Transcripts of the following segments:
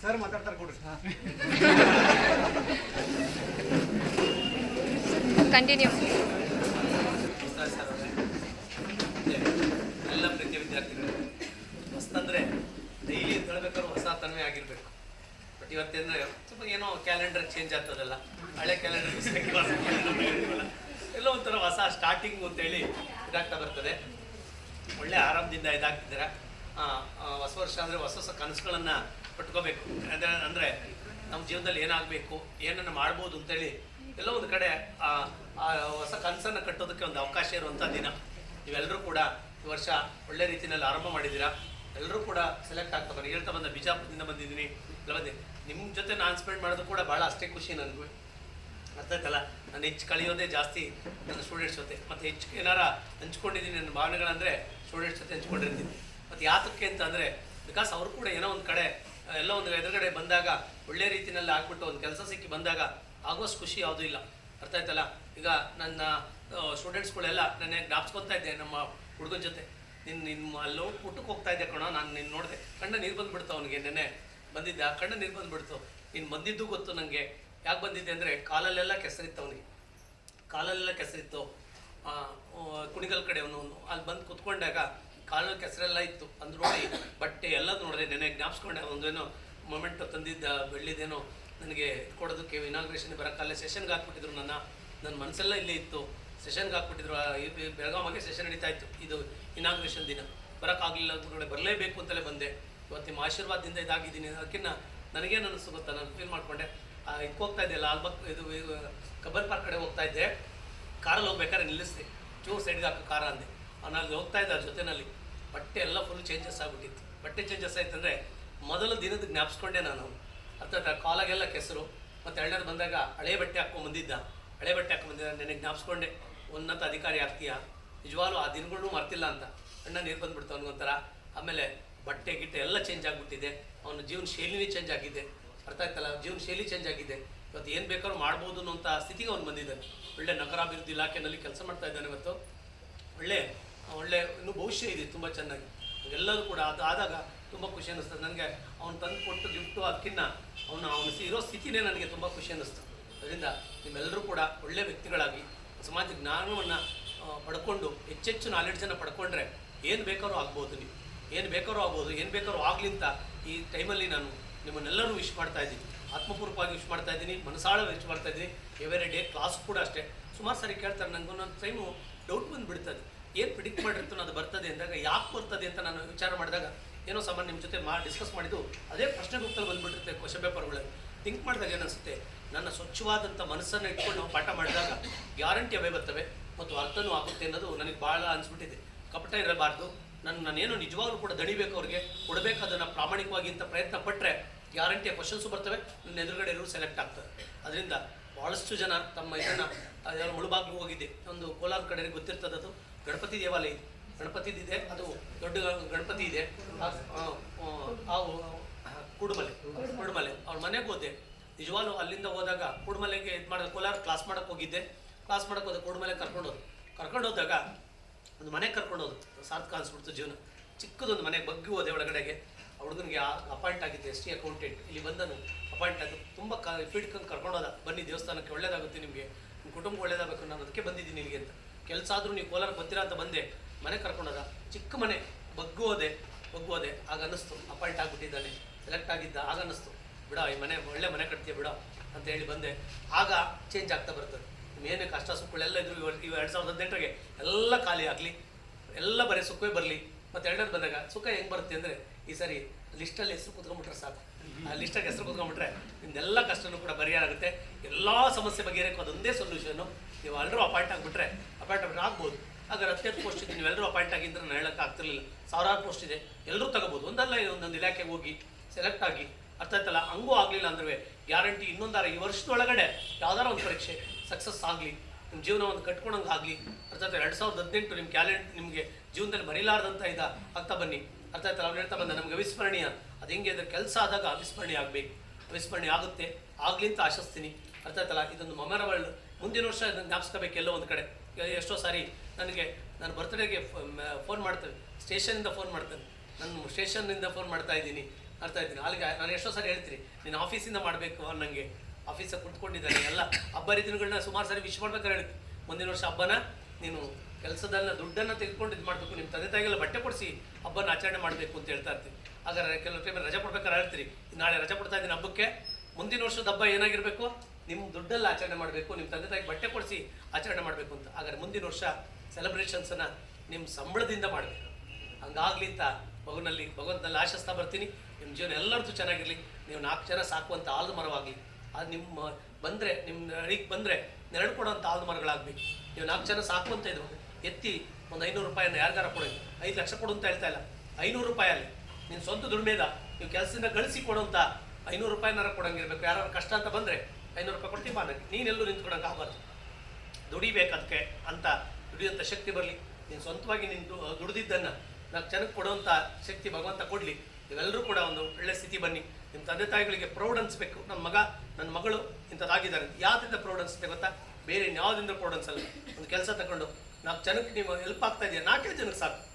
Sir ಮಾತಾಡ್ತಾರೆ ಕೊಡ್ರಿ continue ಎಲ್ಲ ಪ್ರೀತಿಯ ವಿದ್ಯಾರ್ಥಿಗಳು, ಹೊಸ್ತಂದ್ರೆ ಡೈಲಿ ಹೇಳ್ಬೇಕಾದ್ರೆ ಹೊಸ ತನ್ಮೆ ಆಗಿರ್ಬೇಕು. ಬಟ್ ಇವತ್ತೇಂದ್ರೆ, ಸ್ವಲ್ಪ ಏನೋ ಕ್ಯಾಲೆಂಡರ್ ಚೇಂಜ್ ಆಗ್ತದಲ್ಲ. ಹಳೆ ಕ್ಯಾಲೆಂಡರ್ ಎಲ್ಲ ಒಂಥರ ಹೊಸ ಸ್ಟಾರ್ಟಿಂಗ್ ಅಂತೇಳಿ ಇದಾಗ್ತಾ ಬರ್ತದೆ. ಒಳ್ಳೆ ಆರಾಮದಿಂದ ಇದಾಗ್ತಿದ್ದೀರ? ಹೊಸ ವರ್ಷ ಅಂದರೆ ಹೊಸ ಹೊಸ ಕನಸುಗಳನ್ನು ಪಟ್ಕೋಬೇಕು. ಅಂದರೆ ಅಂದರೆ ನಮ್ಮ ಜೀವನದಲ್ಲಿ ಏನಾಗಬೇಕು, ಏನನ್ನು ಮಾಡ್ಬೋದು ಅಂತೇಳಿ ಎಲ್ಲೋ ಒಂದು ಕಡೆ ಹೊಸ ಕನಸನ್ನು ಕಟ್ಟೋದಕ್ಕೆ ಒಂದು ಅವಕಾಶ ಇರುವಂಥ ದಿನ. ನೀವೆಲ್ಲರೂ ಕೂಡ ಈ ವರ್ಷ ಒಳ್ಳೆ ರೀತಿಯಲ್ಲಿ ಆರಂಭ ಮಾಡಿದ್ದೀರಾ? ಎಲ್ಲರೂ ಕೂಡ ಸೆಲೆಕ್ಟ್ ಆಗ್ತಾ ಬನ್ನಿ. ಹೇಳ್ತಾ ಬಂದ ಬಿಜಾಪುರದಿಂದ ಬಂದಿದ್ದೀನಿ. ಎಲ್ಲ ಬಂದೆ. ನಿಮ್ಮ ಜೊತೆ ನಾನು ಸ್ಪೆಂಡ್ ಮಾಡೋದು ಕೂಡ ಭಾಳ ಅಷ್ಟೇ ಖುಷಿ ನನಗೂ. ಅರ್ಥ ಆಯ್ತಲ್ಲ? ನಾನು ಹೆಚ್ಚು ಕಳೆಯೋದೇ ಜಾಸ್ತಿ ನನ್ನ ಸ್ಟೂಡೆಂಟ್ಸ್ ಜೊತೆ. ಮತ್ತು ಹೆಚ್ಚು ಏನಾರ ಹಂಚ್ಕೊಂಡಿದ್ದೀನಿ ನನ್ನ ಭಾವನೆಗಳಂದರೆ ಸ್ಟೂಡೆಂಟ್ಸ್ ಜೊತೆ ಹಂಚ್ಕೊಂಡಿರ್ತೀನಿ. ಮತ್ತು ಯಾತಕ್ಕೆ ಅಂತ ಅಂದರೆ ಬಿಕಾಸ್ ಅವರು ಕೂಡ ಏನೋ ಒಂದು ಕಡೆ, ಎಲ್ಲ ಒಂದು ಎದುರುಗಡೆ ಬಂದಾಗ, ಒಳ್ಳೆ ರೀತಿಯಲ್ಲಿ ಹಾಕ್ಬಿಟ್ಟು ಒಂದು ಕೆಲಸ ಸಿಕ್ಕಿ ಬಂದಾಗ ಆಗೋಷ್ಟು ಖುಷಿ ಯಾವುದೂ ಇಲ್ಲ. ಅರ್ಥ ಆಯ್ತಲ್ಲ? ಈಗ ನನ್ನ ಸ್ಟೂಡೆಂಟ್ಸ್ಗಳೆಲ್ಲ ನನಗೆ ಜ್ಞಾಪಿಸ್ಕೊತಾ ಇದ್ದೆ ನಮ್ಮ ಹುಡುಗನ ಜೊತೆ. ನಿನ್ನ ನಿಮ್ಮ ಅಲ್ಲಿ ಊಟಕ್ಕೆ ಹೋಗ್ತಾ ಇದ್ದೆ ಕಣೋ, ನಾನು ನಿನ್ನ ನೋಡಿದೆ. ಕಣ್ಣ ನೀರು ಬಂದುಬಿಡ್ತು ಅವನಿಗೆ ನೆನೆ ಬಂದಿದ್ದೆ ಆ ಕಣ್ಣ ನೀರು ಬಂದುಬಿಡ್ತು. ನೀನು ಬಂದಿದ್ದು ಗೊತ್ತು ನನಗೆ ಯಾಕೆ ಬಂದಿದ್ದೆ ಅಂದರೆ ಕಾಲಲ್ಲೆಲ್ಲ ಕೆಸರಿತ್ತು ಅವನಿಗೆ. ಕಾಲಲ್ಲೆಲ್ಲ ಕೆಸರಿತ್ತು. ಕುಣಿಗಲ್ ಕಡೆ ಅವನು ಅಲ್ಲಿ ಬಂದು ಕುತ್ಕೊಂಡಾಗ ಕಾಲಲ್ಲಿ ಕೆಸರೆಲ್ಲ ಇತ್ತು. ಅಂದ್ರೆ ನೋಡಿ, ಬಟ್ಟೆ ಎಲ್ಲ ನೋಡಿದೆ, ನೆನೆ ಜ್ಞಾಪಿಸ್ಕೊಂಡೆ, ಒಂದೇನೋ ಮೊಮೆಂಟ್ ತಂದಿದ್ದ ಬೆಳ್ಳಿದೇನೋ ನನಗೆ ಕೊಡೋದಕ್ಕೆ ಇನಾಗ್ರೇಷನ್ ಬರೋಕ್ಕಲ್ಲೇ ಸೆಷನ್ಗೆ ಹಾಕ್ಬಿಟ್ಟಿದ್ರು ನನ್ನ. ನನ್ನ ಮನಸ್ಸೆಲ್ಲ ಇಲ್ಲೇ ಇತ್ತು. ಸೆಷನ್ಗೆ ಹಾಕ್ಬಿಟ್ಟಿದ್ರು. ಬೆಳಗಾವಿಗೆ ಸೆಷನ್ ನಡೀತಾ ಇತ್ತು. ಇದು ಇನಾಗ್ರೇಷನ್ ದಿನ. ಬರೋಕ್ಕಾಗಲಿಲ್ಲ ಗುರುಗಳೇ ಬರಲೇಬೇಕು ಅಂತಲೇ ಬಂದೆ. ಇವತ್ತು ನಿಮ್ಮ ಆಶೀರ್ವಾದದಿಂದ ಇದಾಗಿದ್ದೀನಿ. ಅದಕ್ಕಿಂತ ನನಗೇನು ಅನಿಸ್ತು ಗೊತ್ತಾ? ನಾನು ಫೀಲ್ ಮಾಡ್ಕೊಂಡೆ. ಇದಕ್ಕೆ ಹೋಗ್ತಾ ಇದ್ದೆ ಲಾಲ್ಬಾಗ್ ಇದು ಕಬ್ಬನ್ ಪಾರ್ಕ್ ಕಡೆ ಹೋಗ್ತಾ ಇದ್ದೆ. ಕಾರಲ್ಲಿ ಹೋಗ್ಬೇಕಾದ್ರೆ ನಿಲ್ಲಿಸಿದೆ. ಚೂರು ಸೈಡ್ಗೆ ಹಾಕೋ ಕಾರ ಅಂದೆ. ಅವನಲ್ಲಿ ಹೋಗ್ತಾ ಇದ್ದ ಜೊತೆನಲ್ಲಿ. ಬಟ್ಟೆ ಎಲ್ಲ ಫುಲ್ ಚೇಂಜಸ್ ಆಗಿಬಿಟ್ಟಿತ್ತು. ಬಟ್ಟೆ ಚೇಂಜಸ್ ಆಯ್ತಂದರೆ ಮೊದಲ ದಿನದ ಜ್ಞಾಪಿಸ್ಕೊಂಡೆ ನಾನು ಅರ್ಥ? ಕಾಲಾಗೆಲ್ಲ ಕೆಸರು. ಮತ್ತು ಎರಡನೇದು ಬಂದಾಗ ಹಳೆ ಬಟ್ಟೆ ಹಾಕ್ಕೊಂಡ್ ಬಂದಿದ್ದ. ಹಳೆ ಬಟ್ಟೆ ಹಾಕೊಂಡು ಬಂದಿದ್ದ ನನಗೆ ಜ್ಞಾಪಿಸ್ಕೊಂಡೆ. ಉನ್ನತ ಅಧಿಕಾರಿ ಆಗ್ತೀಯಾ? ನಿಜವಾಗ್ಲೂ ಆ ದಿನಗಳನ್ನೂ ಮರ್ತಿಲ್ಲ ಅಂತ. ಅಣ್ಣ ನೀರು ಬಂದ್ಬಿಡ್ತು ಥರ ಆಮೇಲೆ ಬಟ್ಟೆ, ಗಿಟ್ಟೆ ಎಲ್ಲ ಚೇಂಜ್ ಆಗಿಬಿಟ್ಟಿದೆ. ಅವನ ಜೀವನ ಶೈಲಿನೇ ಚೇಂಜ್ ಆಗಿದೆ. ಅರ್ಥ ಆಯ್ತಲ್ಲ? ಜೀವನ ಶೈಲಿ ಚೇಂಜ್ ಆಗಿದೆ. ಇವತ್ತು ಏನು ಬೇಕಾದ್ರೂ ಮಾಡ್ಬೋದು ಅನ್ನೋಂಥ ಸ್ಥಿತಿಗೆ ಅವ್ನು ಬಂದಿದ್ದಾನೆ. ಒಳ್ಳೆ ನಗರಾಭಿವೃದ್ಧಿ ಇಲಾಖೆಯಲ್ಲಿ ಕೆಲಸ ಮಾಡ್ತಾ ಇದ್ದಾನೆ ಇವತ್ತು. ಒಳ್ಳೆ ಒಳ್ಳೆ, ಇನ್ನೂ ಭವಿಷ್ಯ ಇದೆ ತುಂಬ ಚೆನ್ನಾಗಿ. ಎಲ್ಲರೂ ಕೂಡ ಅದು ಆದಾಗ ತುಂಬ ಖುಷಿ ಅನ್ನಿಸ್ತದೆ. ನನಗೆ ಅವ್ನು ತಂದು ಕೊಟ್ಟು ಗಿಫ್ಟು ಅದಕ್ಕಿನ್ನ ಅವನು ಅವನು ಇರೋ ಸ್ಥಿತಿನೇ ನನಗೆ ತುಂಬ ಖುಷಿ ಅನ್ನಿಸ್ತು. ಅದರಿಂದ ನಿಮ್ಮೆಲ್ಲರೂ ಕೂಡ ಒಳ್ಳೆ ವ್ಯಕ್ತಿಗಳಾಗಿ, ಸಮಾಜ ಜ್ಞಾನವನ್ನು ಪಡ್ಕೊಂಡು, ಹೆಚ್ಚೆಚ್ಚು ನಾಲೆಡ್ಜನ್ನು ಪಡ್ಕೊಂಡ್ರೆ ಏನು ಬೇಕಾದ್ರೂ ಆಗ್ಬೋದು ನೀವು. ಏನು ಬೇಕಾದ್ರೂ ಆಗ್ಬೋದು, ಏನು ಬೇಕಾದ್ರೂ ಆಗಲಿ ಅಂತ ಈ ಟೈಮಲ್ಲಿ ನಾನು ನಿಮ್ಮನ್ನೆಲ್ಲರೂ ವಿಶ್ ಮಾಡ್ತಾ ಇದ್ದೀನಿ. ಆತ್ಮಪೂರ್ವಕವಾಗಿ ವಿಶ್ ಮಾಡ್ತಾ ಇದ್ದೀನಿ. ಮನಸಾಳ ವಿಶ್ ಮಾಡ್ತಾ ಇದ್ದೀನಿ. ಎವರಿ ಡೇ ಕ್ಲಾಸ್ ಕೂಡ ಅಷ್ಟೇ. ಸುಮಾರು ಸಾರಿ ಕೇಳ್ತಾರೆ ನನಗೆ ಒಂದೊಂದು ಟೈಮು ಡೌಟ್ ಬಂದುಬಿಡ್ತದೆ. ಏನು ಪ್ರಿಡಿಕ್ಟ್ ಮಾಡಿರ್ತಾನೋ ಅದು ಬರ್ತದೆ ಅಂದಾಗ ಯಾಕೆ ಬರ್ತದೆ ಅಂತ ನಾನು ವಿಚಾರ ಮಾಡಿದಾಗ ಏನೋ ಸಾಮಾನ್ಯ ನಿಮ್ಮ ಜೊತೆ ಮಾ ಡಿಸ್ಕಸ್ ಮಾಡಿದ್ದು ಅದೇ ಪ್ರಶ್ನೆ ಗುಪ್ತಲ್ಲಿ ಬಂದುಬಿಟ್ಟಿರುತ್ತೆ ಕ್ವಶನ್ ಪೇಪರ್ಗಳಲ್ಲಿ ಥಿಂಕ್ ಮಾಡಿದಾಗ ಏನಿಸುತ್ತೆ? ನನ್ನ ಸ್ವಚ್ಛವಾದಂಥ ಮನಸ್ಸನ್ನು ಇಟ್ಕೊಂಡು ನಾವು ಪಾಠ ಮಾಡಿದಾಗ ಗ್ಯಾರಂಟಿ ಅವೇ ಬರ್ತವೆ. ಮತ್ತು ಅರ್ಥನೂ ಆಗುತ್ತೆ ಅನ್ನೋದು ನನಗೆ ಭಾಳ ಅನಿಸ್ಬಿಟ್ಟಿದೆ. ಕಪಟ ಇರಬಾರ್ದು. ನನ್ನ ನಾನೇನು ನಿಜವಾಗ್ಲೂ ಕೂಡ ದಣಿಬೇಕು ಅವ್ರಿಗೆ. ಕೊಡಬೇಕು ಅದನ್ನು ಪ್ರಾಮಾಣಿಕವಾಗಿ ಅಂತ ಪ್ರಯತ್ನ ಪಟ್ಟರೆ ಗ್ಯಾರಂಟಿಯ ಕ್ವಶನ್ಸು ಬರ್ತವೆ, ನನ್ನ ಎದುರುಗಡೆ ಇರೋರು ಸೆಲೆಕ್ಟ್ ಆಗ್ತದೆ ಅದರಿಂದ ಭಾಳಷ್ಟು ಜನ ತಮ್ಮ ಇದನ್ನು, ಅದರ ಮುಳುಬಾಗ್ಲು ಹೋಗಿದೆ. ಒಂದು ಕೋಲಾರ ಕಡೆ ಗೊತ್ತಿರ್ತದೆ ಅದು. ಗಣಪತಿ ದೇವಾಲಯ ಇದೆ. ಗಣಪತಿದಿದೆ ಅದು ದೊಡ್ಡ ಗಣಪತಿ ಇದೆ. ಕುಡುಮಲೆ ಕುಡುಮಲೆ. ಅವ್ರ ಮನೆಗೆ ಹೋದೆ. ನಿಜವಾಗ್ಲೂ ಅಲ್ಲಿಂದ ಹೋದಾಗ ಕುಡುಮಲೆಗೆ ಇದು ಮಾಡೋದು ಕೋಲಾರ ಕ್ಲಾಸ್ ಮಾಡಕ್ಕೆ ಹೋಗಿದ್ದೆ. ಕ್ಲಾಸ್ ಮಾಡಕ್ಕೆ ಹೋದೆ, ಕುಡುಮಲೆ ಕರ್ಕೊಂಡು ಹೋದಾಗ ಒಂದು ಮನೆಗೆ ಕರ್ಕೊಂಡು ಹೋದ್ರು ಸಾರ್ಥಕ ಅನಿಸ್ಬಿಡ್ತು ಜೀವನ. ಚಿಕ್ಕದೊಂದು ಮನೆಗೆ ಬಗ್ಗಿ ಹೋದೆ ಒಳಗಡೆಗೆ. ಆ ಹುಡುಗನಿಗೆ ಅಪಾಯಿಂಟ್ ಆಗಿದ್ದೆ ಎಸ್ ಟಿ ಅಕೌಂಟೆಂಟ್ ಇಲ್ಲಿ ಬಂದನು. ಅಪಾಯಿಂಟ್ ಆಗಿ ತುಂಬ ಕ ಫೀಡ್ಕೊಂಡು ಕರ್ಕೊಂಡೋದ ಬನ್ನಿ ದೇವಸ್ಥಾನಕ್ಕೆ ಒಳ್ಳೇದಾಗುತ್ತೆ ನಿಮಗೆ. ನಿಮ್ಮ ಕುಟುಂಬ ಒಳ್ಳೇದಾಗಬೇಕು ನಾನು ಅದಕ್ಕೆ ಬಂದಿದ್ದೀನಿ ಇಲ್ಲಿಗೆ ಅಂತ. ಕೆಲಸ ಆದರೂ ನೀವು ಕೋಲಾರ ಬರ್ತೀರಾ ಅಂತ ಬಂದೆ. ಮನೆ ಕರ್ಕೊಂಡೋದ ಚಿಕ್ಕ ಮನೆ. ಬಗ್ಗು ಹೋದೆ. ಬಗ್ಗು ಹೋದೆ. ಆಗ ಅನ್ನಿಸ್ತು. ಅಪಾಯಿಂಟ್ ಆಗಿಬಿಟ್ಟಿದ್ದಾನೆ. ಸೆಲೆಕ್ಟ್ ಆಗಿದ್ದ. ಆಗ ಅನ್ನಿಸ್ತು. ಬಿಡ, ಈ ಮನೆ, ಒಳ್ಳೆ ಮನೆ ಕಟ್ತೀಯ ಬಿಡ ಅಂತ ಹೇಳಿ ಬಂದೆ. ಆಗ ಚೇಂಜ್ ಆಗ್ತಾ ಬರ್ತದೆ. ಏನೇ ಕಷ್ಟ ಸುಖಗಳೆಲ್ಲ ಇದ್ರು ಇವ ಎರಡು ಸಾವಿರದ ಹದಿನೆಂಟರಿಗೆ ಎಲ್ಲ ಖಾಲಿ ಆಗಲಿ. ಎಲ್ಲ ಬರೀ ಸುಖವೇ ಬರಲಿ. ಮತ್ತು ಎರಡನೇದು ಬಂದಾಗ ಸುಖ ಹೆಂಗೆ ಬರುತ್ತೆ ಅಂದರೆ ಈ ಸರಿ ಲಿಸ್ಟಲ್ಲಿ ಹೆಸರು ಕೂತ್ಕೊಂಡ್ಬಿಟ್ರೆ ಸಾಕು. ಆ ಲಿಸ್ಟಲ್ಲಿ ಹೆಸರು ಕೂತ್ಕೊಂಡ್ಬಿಟ್ರೆ ನಿಮ್ದೆಲ್ಲ ಕಷ್ಟನೂ ಕೂಡ ಪರಿಹಾರ ಆಗುತ್ತೆ. ಎಲ್ಲ ಸಮಸ್ಯೆ ಬಗೆಹರಕ್ಕೆ ಅದೊಂದೇ ಸೊಲ್ಯೂಷನ್ನು ನೀವು ಎಲ್ಲರೂ ಅಪಾಯಿಂಟ್ ಆಗಿಬಿಟ್ರೆ ಅಪಾಯಿಂಟ್ ಆಗ್ಬೋದು. ಹಾಗಾದ್ರೆ ಅತ್ಯಂತ ಪೋಸ್ಟ್ ಇದೆ ನೀವೆಲ್ಲರೂ ಅಪಾಯಿಂಟ್ ಆಗಿದ್ರೆ ನಾನು ಹೇಳಕ್ಕೆ ಆಗ್ತಿರಲಿಲ್ಲ. ಸಾವಿರಾರು ಪೋಸ್ಟ್ ಇದೆ ಎಲ್ಲರೂ ತಗೋಬೋದು. ಒಂದಲ್ಲ ಒಂದೊಂದು ಇಲಾಖೆಗೆ ಹೋಗಿ ಸೆಲೆಕ್ಟ್ ಆಗಿ, ಅರ್ಥ ಆಯ್ತಲ್ಲ? ಹಂಗೂ ಆಗಲಿಲ್ಲ ಅಂದ್ರೆ ಗ್ಯಾರಂಟಿ ಇನ್ನೊಂದಾರ ಈ ವರ್ಷದೊಳಗಡೆ ಯಾವ್ದಾರ ಒಂದು ಪರೀಕ್ಷೆ ಸಕ್ಸಸ್ ಆಗಲಿ ನಿಮ್ಮ ಜೀವನ ಒಂದು ಕಟ್ಕೊಳಂಗೆ ಆಗಲಿ. ಅರ್ಥ ಆಯ್ತಾ? ಎರಡು ಸಾವಿರದ ಹದಿನೆಂಟು ನಿಮ್ಮ ಕ್ಯಾಲೆಂಡ್ ನಿಮಗೆ ಜೀವನದಲ್ಲಿ ಬರೀಲಾರ್ದಂಥ ಇದ. ಆಗ್ತಾ ಬನ್ನಿ. ಅರ್ಥ ಆಯ್ತಲ್ಲ ಅವ್ನು ಹೇಳ್ತಾ ಬಂದ, ನಮ್ಗೆ ಅವಿಸ್ಮರಣೀಯ. ಅದು ಹೆಂಗೆ ಅದ್ರ ಕೆಲಸ ಆದಾಗ ಅವಿಸ್ಮರಣೀಯ ಆಗಬೇಕು. ಅವಿಸ್ಮರಣೀಯ ಆಗುತ್ತೆ. ಆಗ್ಲಿ ಅಂತ ಆಶಿಸ್ತೀನಿ. ಅರ್ಥ ಆಯ್ತಲ್ಲ? ಇದೊಂದು ಮಮರವಳ್ ಮುಂದಿನ ವರ್ಷ ಇದನ್ನು ಜ್ಞಾಪಿಸ್ಕೋಬೇಕು ಎಲ್ಲೋ ಒಂದು ಕಡೆ. ಎಷ್ಟೋ ಸಾರಿ ನನಗೆ, ನಾನು ಬರ್ತ್ಡೇಗೆ ಫೋನ್ ಮಾಡ್ತೇನೆ ಸ್ಟೇಷನಿಂದ ಫೋನ್ ಮಾಡ್ತೇನೆ. ನಾನು ಸ್ಟೇಷನ್ನಿಂದ ಫೋನ್ ಮಾಡ್ತಾ ಇದ್ದೀನಿ. ಅರ್ಥ ಇದ್ದೀನಿ ಅಲ್ಲಿಗೆ ನಾನು ಎಷ್ಟೋ ಸಾರಿ ಹೇಳ್ತೀನಿ. ನೀನು ಆಫೀಸಿಂದ ಮಾಡಬೇಕು ನನಗೆ ಆಫೀಸಲ್ಲಿ ಕುತ್ಕೊಂಡಿದ್ದಾನೆ. ಎಲ್ಲ ಹಬ್ಬ ಹರಿದಿನಗಳನ್ನ ಸುಮಾರು ಸಾರಿ ವಿಶ್ ಮಾಡ್ಬೇಕಾದ್ರೆ ಹೇಳಿ ಮುಂದಿನ ವರ್ಷ ಹಬ್ಬನ ನೀನು ಕೆಲಸದಲ್ಲ ದುಡ್ಡನ್ನು ತೆಗೆದುಕೊಂಡು ಇದು ಮಾಡಬೇಕು ನಿಮ್ಮ ತಂದೆ ತಾಯಿಗೆಲ್ಲ ಬಟ್ಟೆ ಕೊಡಿಸಿ ಹಬ್ಬನ ಆಚರಣೆ ಮಾಡಬೇಕು ಅಂತ ಹೇಳ್ತಾ ಇರ್ತೀವಿ ಹಾಗಾದ್ರೆ ಕೆಲವು ಟೈಮ್ ರಜೆ ಕೊಡ್ಬೇಕಾದ್ರೆ ಹೇಳ್ತೀರಿ, ನಾಳೆ ರಜೆ ಕೊಡ್ತಾ ಇದ್ದೀನಿ ಹಬ್ಬಕ್ಕೆ, ಮುಂದಿನ ವರ್ಷದ ಹಬ್ಬ ಏನಾಗಿರಬೇಕು? ನಿಮ್ಮ ದುಡ್ಡಲ್ಲಿ ಆಚರಣೆ ಮಾಡಬೇಕು ನಿಮ್ಮ ತಂದೆ ತಾಯಿಗೆ ಬಟ್ಟೆ ಕೊಡಿಸಿ ಆಚರಣೆ ಮಾಡಬೇಕು ಅಂತ. ಹಾಗಾದ್ರೆ ಮುಂದಿನ ವರ್ಷ ಸೆಲೆಬ್ರೇಷನ್ಸನ್ನು ನಿಮ್ಮ ಸಂಬಳದಿಂದ ಮಾಡಬೇಕು. ಹಂಗಾಗ್ಲಿ ಅಂತ ಮಗುನಲ್ಲಿ ಭಗವಂತನಲ್ಲಿ ಆಶಿಸ್ತಾ ಬರ್ತೀನಿ. ನಿಮ್ಮ ಜೀವನ ಎಲ್ಲರದ್ದು ಚೆನ್ನಾಗಿರಲಿ. ನೀವು ನಾಲ್ಕು ಜನ ಸಾಕುವಂಥ ಆಲದ ಮರವಾಗಲಿ. ಅದು ನಿಮ್ಮ, ಬಂದರೆ ನಿಮ್ಮ ಅಡಿಗೆ ಬಂದರೆ ನೆರಳು ಕೊಡುವಂಥ ಆಲದ ಮರಗಳಾಗಬೇಕು. ನೀವು ನಾಲ್ಕು ಜನ ಸಾಕುವಂಥ ಇದು. ಎತ್ತಿ ಒಂದು ಐನೂರು ರೂಪಾಯಿಯನ್ನು ಯಾರಿಗಾರ ಕೊಡಿ. ಐದು ಲಕ್ಷ ಕೊಡು ಅಂತ ಹೇಳ್ತಾ ಇಲ್ಲ. ಐನೂರು ರೂಪಾಯಲ್ಲಿ ನಿನ್ನ ಸ್ವಂತ ದುಡಿಮೆದ ನೀವು ಕೆಲಸದಿಂದ ಗಳಿಸಿ ಕೊಡುವಂಥ ಐನೂರು ರೂಪಾಯಿನಾರ ಕೊಡಂಗಿರ್ಬೇಕು ಯಾರು ಕಷ್ಟ ಅಂತ ಬಂದರೆ ಐನೂರು ರೂಪಾಯಿ ಕೊಡ್ತೀವಿ ಬಾ ನನಗೆ ನೀನೆಲ್ಲೂ ನಿಂತ್ಕೊಡಂಗೆ ಆಗಬಾರ್ದು. ದುಡಿಬೇಕು ಅದಕ್ಕೆ ಅಂತ ದುಡಿಯುವಂಥ ಶಕ್ತಿ ಬರಲಿ. ನೀನು ಸ್ವಂತವಾಗಿ ನೀನು ದುಡಿದಿದ್ದನ್ನು ನಾಲ್ಕು ಜನಕ್ಕೆ ಕೊಡುವಂಥ ಶಕ್ತಿ ಭಗವಂತ ಕೊಡಲಿ. ನೀವೆಲ್ಲರೂ ಕೂಡ ಒಂದು ಒಳ್ಳೆ ಸ್ಥಿತಿ ಬನ್ನಿ. ನಿಮ್ಮ ತಂದೆ ತಾಯಿಗಳಿಗೆ ಪ್ರೌಡ್ ಅನಿಸ್ಬೇಕು. ನನ್ನ ಮಗ ನನ್ನ ಮಗಳು ಇಂಥದ್ದಾಗಿದ್ದಾರೆ. ಯಾವ್ದ್ರಿಂದ ಪ್ರೌಡ್ ಅನ್ಸುತ್ತೆ ಗೊತ್ತಾ? ಬೇರೆ ಇನ್ಯಾವುದರಿಂದ ಪ್ರೌಡ್ ಅನ್ಸಲ್ಲ. ಒಂದು ಕೆಲಸ ತಗೊಂಡು ನಾಲ್ಕು ಜನಕ್ಕೆ ನೀವು ಹೆಲ್ಪ್ ಆಗ್ತಾ ಇದೆಯಾ? ನಾಲ್ಕೇ ಜನಕ್ಕೆ ಸಾಕು.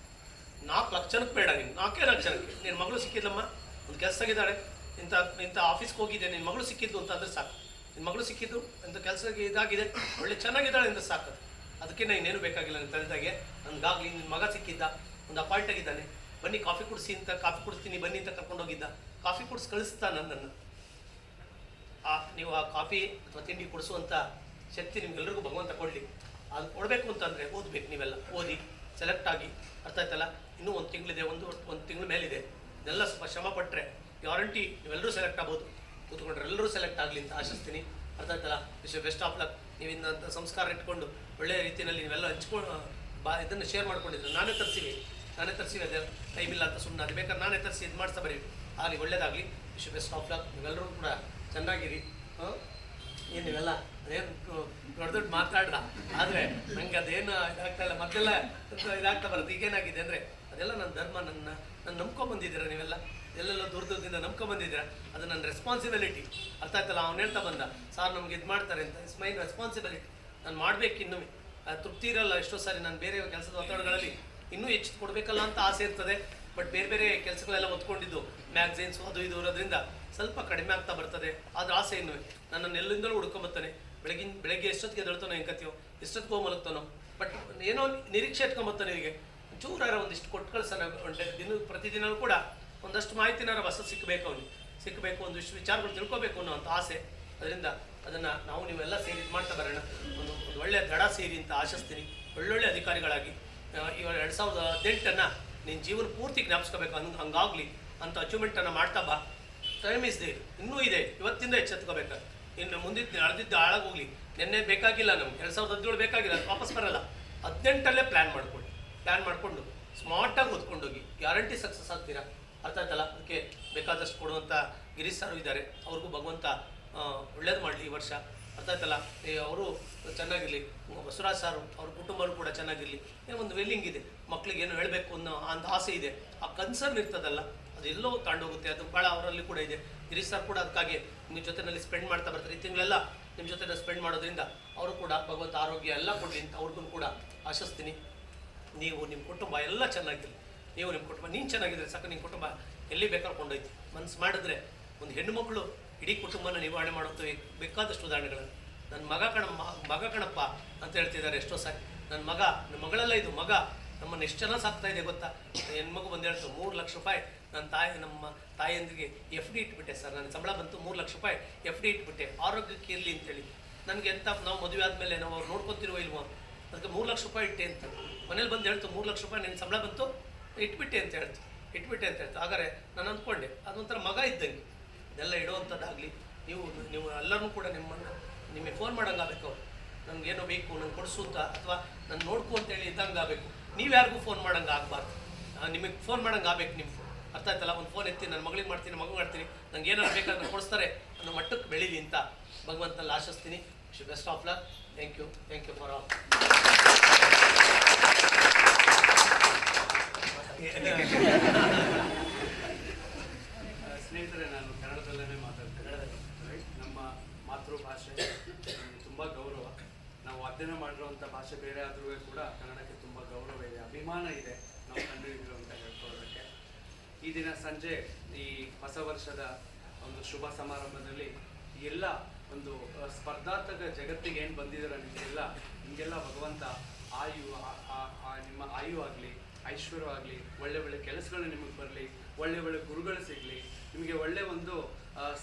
ನಾಲ್ಕು ಲಕ್ಷ ಜನಕ್ಕೆ ಬೇಡ ನೀನು ನಾಲ್ಕೇ ನಾಲ್ಕು ಜನಕ್ಕೆ. ನಿನ್ನ ಮಗಳು ಸಿಕ್ಕಿದ್ಲಮ್ಮ? ಒಂದು ಕೆಲಸ ಆಗಿದ್ದಾಳೆ. ಇಂಥ ಇಂಥ ಆಫೀಸ್ಗೆ ಹೋಗಿದೆ ನಿನ್ನ ಮಗಳು ಸಿಕ್ಕಿದ್ದು ಅಂತ ಅಂದ್ರೆ ಸಾಕು. ನಿನ್ನ ಮಗಳು ಸಿಕ್ಕಿದ್ದು, ಇಂಥ ಕೆಲಸಕ್ಕೆ ಇದಾಗಿದೆ. ಒಳ್ಳೆ ಚೆನ್ನಾಗಿದ್ದಾಳೆ ಅಂತ ಸಾಕು ಅದಕ್ಕೆ ಅದಕ್ಕೆ ಇನ್ನೇನು ಬೇಕಾಗಿಲ್ಲ ನನ್ನ ತಂದೆಗೆ ನನಗಾಗಲಿ ನಿನ್ನ ಮಗ ಸಿಕ್ಕಿದ್ದ, ಒಂದು ಅಪಾಯಿಂಟ್ ಆಗಿದ್ದಾನೆ. ಬನ್ನಿ ಕಾಫಿ ಕುಡಿಸಿ ಅಂತ ಕಾಫಿ ಕುಡಿಸ್ತೀನಿ, ಬನ್ನಿ ಅಂತ ಕರ್ಕೊಂಡೋಗಿದ್ದ. ಕಾಫಿ ಕುಡಿಸಿ ಕಳಿಸ್ತಾ ನನ್ನನ್ನು. ಆ, ನೀವು ಆ ಕಾಫಿ ಅಥವಾ ತಿಂಡಿ ಕುಡಿಸುವಂಥ ಶಕ್ತಿ ನಿಮ್ಗೆಲ್ರಿಗೂ ಭಗವಂತ ಕೊಡಲಿ. ಅದು ಕೊಡಬೇಕು ಅಂತಂದರೆ ಓದ್ಬೇಕು ನೀವೆಲ್ಲ. ಓದಿ ಸೆಲೆಕ್ಟ್ ಆಗಿ. ಅರ್ಥ ಆಯ್ತಲ್ಲ? ಇನ್ನೂ ಒಂದು ತಿಂಗಳಿದೆ, ಒಂದು ಒಂದು ತಿಂಗಳ ಮೇಲಿದೆ. ಇದೆಲ್ಲ ಸ್ವಲ್ಪ ಶ್ರಮ ಪಟ್ಟರೆ ಗ್ಯಾರಂಟಿ ನೀವೆಲ್ಲರೂ ಸೆಲೆಕ್ಟ್ ಆಗ್ಬೋದು. ಕೂತ್ಕೊಂಡ್ರೆ ಎಲ್ಲರೂ ಸೆಲೆಕ್ಟ್ ಆಗಲಿ ಅಂತ ಆಶಿಸ್ತೀನಿ. ಅರ್ಥ ಆಯ್ತಲ್ಲ? ವಿಶ್ವ ಬೆಸ್ಟ್ ಆಫ್ ಲಕ್ ನೀವು ಇಂಥ ಸಂಸ್ಕಾರ ಇಟ್ಕೊಂಡು ಒಳ್ಳೆಯ ರೀತಿಯಲ್ಲಿ ನೀವೆಲ್ಲ ಹಂಚ್ಕೊಂಡು, ಬಾ, ಇದನ್ನು ಶೇರ್ ಮಾಡ್ಕೊಂಡಿದ್ರೆ ನಾನೇ ತರಿಸಿವಿ. ನಾನೇ ತರಿಸಿವಿ ಅದೇ ಟೈಮ್ ಇಲ್ಲ ಅಂತ ಸುಮ್ಮನೆ ಅದು ಬೇಕಾದ್ರೆ ನಾನೇ ತರಿಸಿ ಇದು ಮಾಡ್ತಾ ಬರೀ ಆಗಲಿ, ಒಳ್ಳೇದಾಗಲಿ. ವಿಶ್ವ ಬೆಸ್ಟ್ ಆಫ್ ಲಕ್ ನೀವೆಲ್ಲರೂ ಕೂಡ ಚೆನ್ನಾಗಿರಿ. ಹಾಂ? ಏನು ನೀವೆಲ್ಲ ಅದೇನು ದೊಡ್ಡ ದೊಡ್ಡ ಮಾತಾಡ್ದ? ಆದರೆ ನಂಗೆ ಅದೇನು ಇದಾಗ್ತಾ ಇಲ್ಲ. ಮೊದಲೆಲ್ಲ ಇದಾಗ್ತಾ ಬರುತ್ತೆ. ಈಗೇನಾಗಿದೆ ಅಂದರೆ ಅದೆಲ್ಲ ನನ್ನ ಧರ್ಮ, ನನ್ನ ನನ್ನ ನಂಬ್ಕೊಂಬಂದಿದ್ದೀರಾ ನೀವೆಲ್ಲ? ಎಲ್ಲೆಲ್ಲ ದೂರ ದೂರದಿಂದ ನಂಬ್ಕೊಂಬಂದಿದ್ದೀರಾ ಅದು ನನ್ನ ರೆಸ್ಪಾನ್ಸಿಬಿಲಿಟಿ ಅರ್ಥ ಆಯ್ತಲ್ಲ ಅವ್ನು ಹೇಳ್ತಾ ಬಂದ, ಸಾರ್ ನಮ್ಗೆ ಇದು ಮಾಡ್ತಾರೆ ಅಂತ. ಇಟ್ಸ್ ಮೈ ರೆಸ್ಪಾನ್ಸಿಬಿಲಿಟಿ ನಾನು ಮಾಡಬೇಕು ಇನ್ನೂ. ತೃಪ್ತಿ ಇರಲ್ಲ ಎಷ್ಟೋ ಸಾರಿ ನಾನು ಬೇರೆ ಕೆಲಸದ ಒತ್ತಡಗಳಲ್ಲಿ ಇನ್ನೂ ಹೆಚ್ಚು ಕೊಡಬೇಕಲ್ಲ ಅಂತ ಆಸೆ ಇರ್ತದೆ. ಬಟ್ ಬೇರೆ ಬೇರೆ ಕೆಲಸಗಳೆಲ್ಲ ಒತ್ಕೊಂಡಿದ್ದು ಮ್ಯಾಗ್ಝೀನ್ಸ್ ಅದು ಇದು ಇರೋದ್ರಿಂದ ಸ್ವಲ್ಪ ಕಡಿಮೆ ಆಗ್ತಾ ಬರ್ತದೆ. ಆದ್ರೆ ಆಸೆ ಇನ್ನು ನನ್ನನ್ನು ಎಲ್ಲಿಂದಲೂ ಹುಡ್ಕೊಂಬರ್ತಾನೆ ಬೆಳಗಿನ, ಬೆಳಗ್ಗೆ ಎಷ್ಟೊತ್ತಿಗೆ ಎದ್ದೇಳ್ತಾನೋ ಹೆಂಗತ್ತೀವೋ ಎಷ್ಟೊತ್ತಿಗೆ ಹೋಗಿ ಮಲಗ್ತಾನೋ. ಬಟ್ ಏನೋ ನಿರೀಕ್ಷೆ ಇಟ್ಕೊಂಬರ್ತಾನೆ ಇವರಿಗೆ. ಚೂರಾರ ಒಂದಿಷ್ಟು ಕೊಟ್ಟು ಕಳ್ಸೋಣ ದಿನ ಪ್ರತಿದಿನವೂ ಕೂಡ ಒಂದಷ್ಟು ಮಾಹಿತಿನಾರ ಹೊಸ ಸಿಕ್ಕಬೇಕು ಅವನು ಸಿಕ್ಕಬೇಕು ಒಂದಿಷ್ಟು ವಿಚಾರಗಳು ತಿಳ್ಕೊಬೇಕು ಅನ್ನೋ ಅಂತ ಆಸೆ. ಅದರಿಂದ ಅದನ್ನು ನಾವು ನೀವೆಲ್ಲ ಸೇರಿ ಇದು ಮಾಡ್ತಾ ಬರೋಣ. ಒಂದು ಒಂದು ಒಳ್ಳೆಯ ದಡ ಸೇರಿ ಅಂತ ಆಶಿಸ್ತೀನಿ. ಒಳ್ಳೊಳ್ಳೆ ಅಧಿಕಾರಿಗಳಾಗಿ. ಇವಾಗ ಎರಡು ಸಾವಿರದ ಹದಿನೆಂಟನ್ನು ನಿನ್ನ ಜೀವನ ಪೂರ್ತಿ ಜ್ಞಾಪಿಸ್ಕೋಬೇಕು ಹಂಗೆ ಹಂಗಾಗಲಿ ಅಂತ ಅಚೀವ್ಮೆಂಟನ್ನು ಮಾಡ್ತಾ ಬಾ. ಟೈಮ್ ಇಸ್ ದೇರ್ ಇನ್ನೂ ಇದೆ. ಇವತ್ತಿಂದ ಎಚ್ಚೆತ್ಕೋಬೇಕು. ಇನ್ನು ಮುಂದಿದ್ದು ಅಳ್ದಿದ್ದು ಹಾಳಾಗೋಗ್ಲಿ. ನಿನ್ನೆ ಬೇಕಾಗಿಲ್ಲ ನಮ್ಗೆ. ಎರಡು ಸಾವಿರದ ಹದಿನೇಳು ಬೇಕಾಗಿಲ್ಲ. ಅದು ವಾಪಸ್ ಬರಲ್ಲ. ಹದಿನೆಂಟಲ್ಲೇ ಪ್ಲ್ಯಾನ್ ಮಾಡ್ಕೊಳ್ಳಿ ಪ್ಲ್ಯಾನ್ ಮಾಡಿಕೊಂಡು ಸ್ಮಾರ್ಟಾಗಿ ಓದ್ಕೊಂಡೋಗಿ ಗ್ಯಾರಂಟಿ ಸಕ್ಸಸ್ ಆಗ್ತೀರಾ? ಅರ್ಥ ಆಯ್ತಲ್ಲ? ಅದಕ್ಕೆ ಬೇಕಾದಷ್ಟು ಕೊಡುವಂಥ ಗಿರೀಶ್ ಸರ್ ಇದ್ದಾರೆ. ಅವ್ರಿಗೂ ಭಗವಂತ ಒಳ್ಳೇದು ಮಾಡಲಿ ಈ ವರ್ಷ. ಅರ್ಥ ಆಯ್ತಲ್ಲ? ಅವರು ಚೆನ್ನಾಗಿರಲಿ. ಬಸವರಾಜ್ ಸಾರು ಅವ್ರ ಕುಟುಂಬನೂ ಕೂಡ ಚೆನ್ನಾಗಿರಲಿ. ಏನೋ ಒಂದು ವೆಲ್ಲಿಂಗ್ ಇದೆ. ಮಕ್ಕಳಿಗೆ ಏನು ಹೇಳಬೇಕು ಅನ್ನೋ ಅಂತ ಆಸೆ ಇದೆ. ಆ ಕನ್ಸರ್ನ್ ಇರ್ತದಲ್ಲ ಅದು ಎಲ್ಲೋ ತಾಂಡೋಗುತ್ತೆ, ಅದು ಭಾಳ ಅವರಲ್ಲಿ ಕೂಡ ಇದೆ. ಗಿರೀಶ್ ಸರ್ ಕೂಡ ಅದಕ್ಕಾಗಿ ನಿಮ್ಮ ಜೊತೆನಲ್ಲಿ ಸ್ಪೆಂಡ್ ಮಾಡ್ತಾ ಬರ್ತಾರೆ. ಈ ತಿಂಗಳೆಲ್ಲ ನಿಮ್ಮ ಜೊತೆ ಸ್ಪೆಂಡ್ ಮಾಡೋದ್ರಿಂದ ಅವರು ಕೂಡ, ಭಗವಂತ ಆರೋಗ್ಯ ಎಲ್ಲ ಕೊಡಲಿ ಅಂತ ಅವ್ರಿಗೂ ಕೂಡ ಆಶಿಸ್ತೀನಿ. ನೀವು ನಿಮ್ಮ ಕುಟುಂಬ ಎಲ್ಲ ಚೆನ್ನಾಗಿರಲಿ. ನೀವು ನಿಮ್ಮ ಕುಟುಂಬ, ನೀನು ಚೆನ್ನಾಗಿದ್ರೆ ಸಾಕು ನಿಮ್ಮ ಕುಟುಂಬ ಎಲ್ಲಿ ಬೇಕಾದ್ರೂ ಕೊಂಡೋಯ್ತು. ಮನ್ಸು ಮಾಡಿದ್ರೆ ಒಂದು ಹೆಣ್ಣುಮಕ್ಕಳು ಇಡೀ ಕುಟುಂಬನ ನಿವಾರಣೆ ಮಾಡೋದು ಬೇಕಾದಷ್ಟು ಉದಾಹರಣೆಗಳು. ನನ್ನ ಮಗ ಕಣ, ಮಗ ಕಣಪ್ಪ ಅಂತ ಹೇಳ್ತಿದ್ದಾರೆ ಎಷ್ಟೋ ಸಾರಿ. ನನ್ನ ಮಗ ನನ್ನ ಮಗಳೆಲ್ಲ ಇದು, ಮಗ ನಮ್ಮನ್ನು ಎಷ್ಟು ಜನ ಸಾಕ್ತಾ ಇದೆ ಗೊತ್ತಾ? ಹೆಣ್ಮಗು ಬಂದು ಹೇಳ್ತು, ಮೂರು ಲಕ್ಷ ರೂಪಾಯಿ ನನ್ನ ತಾಯಿ, ನಮ್ಮ ತಾಯಿಯಂದಿಗೆ ಎಫ್ ಡಿ ಇಟ್ಬಿಟ್ಟೆ ಸರ್. ನನ್ನ ಸಂಬಳ ಬಂತು ಮೂರು ಲಕ್ಷ ರೂಪಾಯಿ ಎಫ್ ಡಿ ಇಟ್ಬಿಟ್ಟೆ. ಆರೋಗ್ಯಕ್ಕೆ ಇರಲಿ ಅಂತೇಳಿ. ನನಗೆ ಎಂತ, ನಾವು ಮದುವೆ ಆದಮೇಲೆ ನಾವು ಅವ್ರು ನೋಡ್ಕೊತಿರುವ ಇಲ್ವೋ? ಅದಕ್ಕೆ ಮೂರು ಲಕ್ಷ ರೂಪಾಯಿ ಇಟ್ಟೆ ಅಂತ. ಮನೇಲಿ ಬಂದು ಹೇಳ್ತು, ಮೂರು ಲಕ್ಷ ರೂಪಾಯಿ ನಿನ್ನ ಸಂಬಳ ಬಂತು, ಇಟ್ಬಿಟ್ಟೆ ಅಂತ ಹೇಳ್ತು. ಇಟ್ಬಿಟ್ಟೆ ಅಂತ ಹೇಳ್ತು. ಹಾಗಾದ್ರೆ ನಾನು ಅಂದ್ಕೊಂಡೆ ಅದೊಂಥರ ಮಗ ಇದ್ದಂಗೆ. ಇದೆಲ್ಲ ಇಡುವಂಥದ್ದಾಗಲಿ ನೀವು ನೀವು ಎಲ್ಲರೂ ಕೂಡ ನಿಮ್ಮನ್ನು, ನಿಮಗೆ ಫೋನ್ ಮಾಡೋಂಗಾಗಬೇಕು. ನನಗೇನೋ ಬೇಕು, ನಂಗೆ ಕೊಡಿಸು ಅಂತ, ಅಥವಾ ನಾನು ನೋಡ್ಕೊ ಅಂತೇಳಿ ಇದ್ದಂಗೆ ಆಗಬೇಕು ನೀವು ಯಾರಿಗೂ ಫೋನ್ ಮಾಡೋಂಗೆ ಆಗಬಾರ್ದು. ನಿಮಗೆ ಫೋನ್ ಮಾಡೋಂಗೆ ಆಗಬೇಕು ನಿಮ್ಮ ಅರ್ಥ ಆಯ್ತಲ್ಲ? ಒಂದು ಫೋನ್ ಎತ್ತಿ ನನ್ನ ಮಗಳಿಗೆ ಮಾಡ್ತೀನಿ ಮಗು ಮಾಡ್ತೀನಿ, ನಂಗೆ ಏನಾದ್ರು ಬೇಕಾದ್ರೆ ಕೊಡಿಸ್ತಾರೆ ಅನ್ನೋ ಮಟ್ಟಕ್ಕೆ ಬೆಳೀಲಿ ಅಂತ ಭಗವಂತನಲ್ಲಿ ಆಶಿಸ್ತೀನಿ. Best of luck thank you thank you for all ಸ್ನೇಹಿತರೆ, ನಾನು ಕನ್ನಡದಲ್ಲೇ ಮಾತಾಡ್ತೇನೆ. ನಮ್ಮ ಮಾತೃಭಾಷೆ ತುಂಬ ಗೌರವ. ನಾವು ಅಧ್ಯಯನ ಮಾಡಿರುವಂಥ ಭಾಷೆ ಬೇರೆ ಆದರೂ ಕೂಡ ಕನ್ನಡಕ್ಕೆ ಗೌರವ ಇದೆ ಅಭಿಮಾನ ಇದೆ ನಾವು ಕಂಡುಹಿಡಿದ್ರು ಅಂತ ಹೇಳ್ಕೊಳ್ಳೋದಕ್ಕೆ ಈ ದಿನ ಸಂಜೆ, ಈ ಹೊಸ ವರ್ಷದ ಒಂದು ಶುಭ ಸಮಾರಂಭದಲ್ಲಿ ಎಲ್ಲ ಒಂದು ಸ್ಪರ್ಧಾತ್ಮಕ ಜಗತ್ತಿಗೆ ಏನು ಬಂದಿದ್ದೀರ ನಿಮಗೆಲ್ಲ ನಿಮಗೆಲ್ಲ ಭಗವಂತ ಆಯು ನಿಮ್ಮ ಆಯು ಆಗಲಿ, ಐಶ್ವರ್ಯ ಆಗಲಿ, ಒಳ್ಳೆ ಒಳ್ಳೆ ಕೆಲಸಗಳು ನಿಮಗೆ ಬರಲಿ, ಒಳ್ಳೆ ಒಳ್ಳೆ ಗುರುಗಳು ಸಿಗಲಿ, ನಿಮಗೆ ಒಳ್ಳೆ ಒಂದು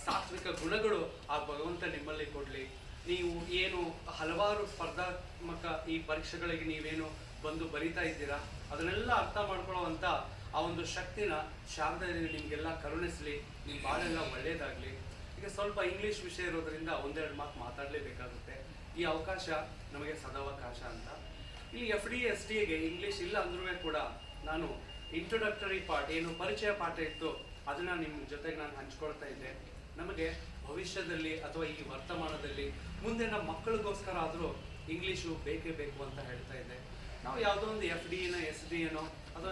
ಸಾತ್ವಿಕ ಗುಣಗಳು ಆ ಭಗವಂತ ನಿಮ್ಮಲ್ಲಿ ಕೊಡಲಿ. ನೀವು ಏನು ಹಲವಾರು ಸ್ಪರ್ಧಾತ್ಮಕ ಈ ಪರೀಕ್ಷೆಗಳಿಗೆ ನೀವೇನು ಬಂದು ಬರಿತಾ ಇದ್ದೀರಾ? ಅದನ್ನೆಲ್ಲ ಅರ್ಥ ಮಾಡ್ಕೊಳ್ಳೋವಂಥ ಆ ಒಂದು ಶಕ್ತಿನ ಶಾರದಾ ನಿಮಗೆಲ್ಲ ಕರುಣಿಸಲಿ ನಿಮ್ಮ ಬಾಳೆಲ್ಲ ಒಳ್ಳೇದಾಗಲಿ. ಈಗ ಸ್ವಲ್ಪ ಇಂಗ್ಲೀಷ್ ವಿಷಯ ಇರೋದ್ರಿಂದ ಒಂದೆರಡು ಮಾತು ಮಾತಾಡಲೇಬೇಕಾಗುತ್ತೆ. ಈ ಅವಕಾಶ ನಮಗೆ ಸದಾವಕಾಶ ಅಂತ. ಇಲ್ಲಿ ಎಫ್ ಡಿ ಎಸ್ ಡಿಗೆ ಇಂಗ್ಲೀಷ್ ಇಲ್ಲ ಅಂದ್ರೂ ಕೂಡ ನಾನು ಇಂಟ್ರೊಡಕ್ಟರಿ ಪಾರ್ಟ್ ಏನು ಪರಿಚಯ ಪಾಠ ಇತ್ತು ಅದನ್ನು ನಿಮ್ಮ ಜೊತೆಗೆ ನಾನು ಹಂಚ್ಕೊಳ್ತಾ ಇದ್ದೆ. ನಮಗೆ ಭವಿಷ್ಯದಲ್ಲಿ ಅಥವಾ ಈ ವರ್ತಮಾನದಲ್ಲಿ ಮುಂದೆ ನಮ್ಮ ಮಕ್ಕಳಿಗೋಸ್ಕರ ಆದರೂ ಇಂಗ್ಲೀಷು ಬೇಕೇ ಬೇಕು ಅಂತ ಹೇಳ್ತಾ ಇದ್ದೆ. ನಾವು ಯಾವುದೋ ಒಂದು ಎಫ್ ಡಿ ಏನೋ ಎಸ್ ಡಿ ಏನೋ